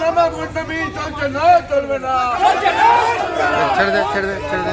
নামা গুন্ডমি চলছে না চলবে না। ছেড়ে দে ছেড়ে দে ছেড়ে দে।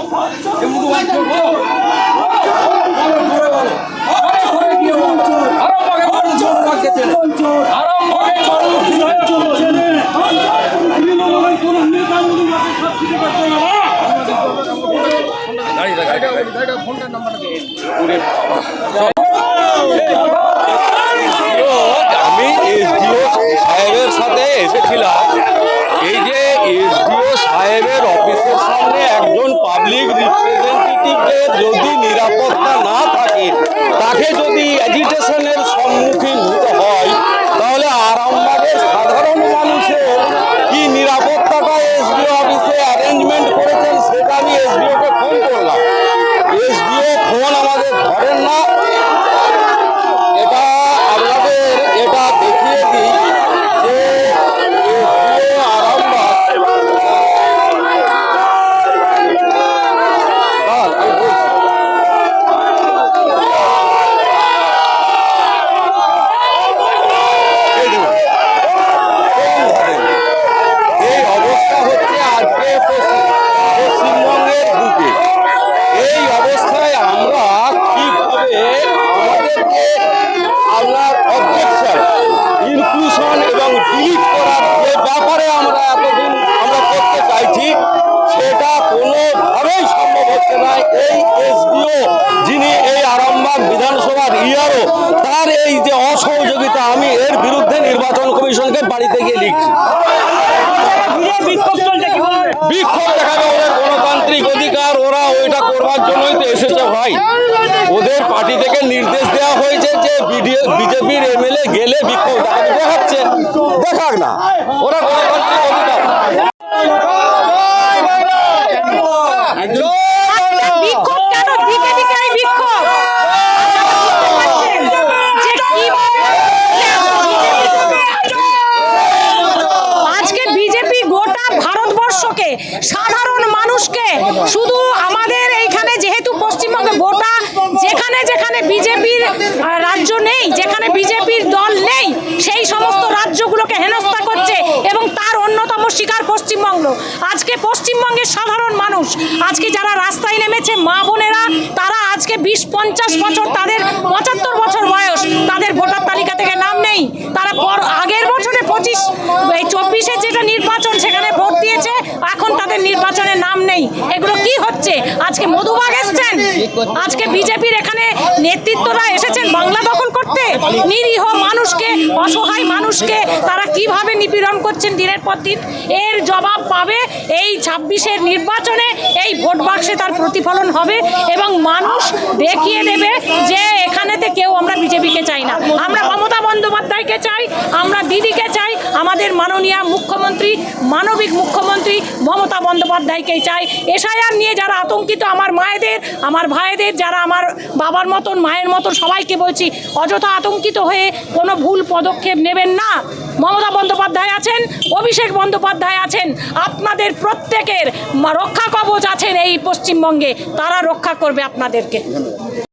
আমি এসডিও সাহেবের সাথে এসেছিলাম এই যে এসডিও সাহেবের সামনে একজন পাবলিক রিপ্রেজেন্টেটিভকে যদি নিরাপত্তা না থাকে তাকে যদি অ্যাজিটেশনের সম্মুখীন হতে হয় তাহলে আরামবাগের সাধারণ মানুষের কি নিরাপত্তাটা এসডিও অফিসে অ্যারেঞ্জমেন্ট করেছেন সেটা আমি এসডিওকে ফোন করলাম এসডিও ফোন আমাদের ধরেন না এটা আপনাদের এটা দেখিয়ে দিই যে এসডিও আরামবাগ দাঁড়ান, আমি বলছি। এই দেখুন, কোন ধরেন? এই অবস্থা হচ্ছে আজকে পশ্চিম- পশ্চিমবঙ্গের বুকে এই অবস্থায় আমরা কীভাবে আমাদেরকে আপনার অবজেকশন ইনক্লুশন এবং ডিলিট করার যে ব্যাপারে আমরা এতদিন আমরা করতে চাইছি, সেটা কোনোভাবেই সম্ভব হচ্ছে না। এই এসডিও যিনি এই আরামবাগ বিধানসভার ইয়ারও তার এই যে অসহযোগিতা, আমি এর বিরুদ্ধে নির্বাচন কমিশনকে বাড়িতে গিয়ে লিখছি। বিজেপির এমএলএ গেলে বিক্ষোভ দেখাক না। ওরা আজকে বিজেপি গোটা ভারতবর্ষকে সাধারণ মানুষকে শুধু আমাদের এইখানে যেহেতু পশ্চিমবঙ্গে গোটা যেখানে যেখানে বিজেপির রাজ্য নেই যেখানে বিজেপির দল নেই সেই সমস্ত রাজ্যগুলোকে হেনস্থা করছে এবং তার অন্যতম শিকার পশ্চিমবঙ্গ আজকে পশ্চিমবঙ্গের সাধারণ মানুষ, আজকে যারা রাস্তায় নেমেছে মা বোনেরা, তারা আজকে বিশ পঞ্চাশ বছর, তাদের পঁচাত্তর বছর বয়স, তাদের ভোটার তালিকা থেকে নাম নেই। তারা পর, আগের বছরে পঁচিশ, এই চব্বিশে যেটা নির্বাচন, সেখানে ভোট দিয়েছে, এখন তাদের নির্বাচনে নাম নেই। এগুলো কি হচ্ছে? আজকে মধুবাগ এসছেন? আজকে বিজেপির এখানে নেতৃত্বরা এসেছেন বাংলা দখল করতে? নিরীহ মানুষকে, অসহায় মানুষকে তারা কীভাবে নিপীড়ন করছেন দিনের পর দিন? এর জবাব পাবে এই ছাব্বিশের নির্বাচনে এই ভোট বাক্সে তার প্রতিফলন হবে এবং মানুষ দেখিয়ে দেবে যে এখানেতে কেউ আমরা বিজেপিকে চাই না। আমরা মমতা বন্দ্যোপাধ্যায়কে চাই, আমরা দিদিকে চাই, আমাদের মাননীয় মুখ্যমন্ত্রী, মানবিক মুখ্যমন্ত্রী মমতা বন্দ্যোপাধ্যায়কেই চাই। এসআইআর নিয়ে যারা আতঙ্কিত, আমার মায়েদের, আমার ভাইদের, যারা আমার বাবার মতন, মায়ের মতন সবাইকে বলছি, অযথা আতঙ্কিত হয়ে কোনো ভুল পদক্ষেপ নেবেন না। মমতা অভিষেক বন্দ্যোপাধ্যায় আছেন আপনাদের প্রত্যেকের রক্ষা কবচ আছেন এই পশ্চিমবঙ্গে তারা রক্ষা করবে আপনাদেরকে।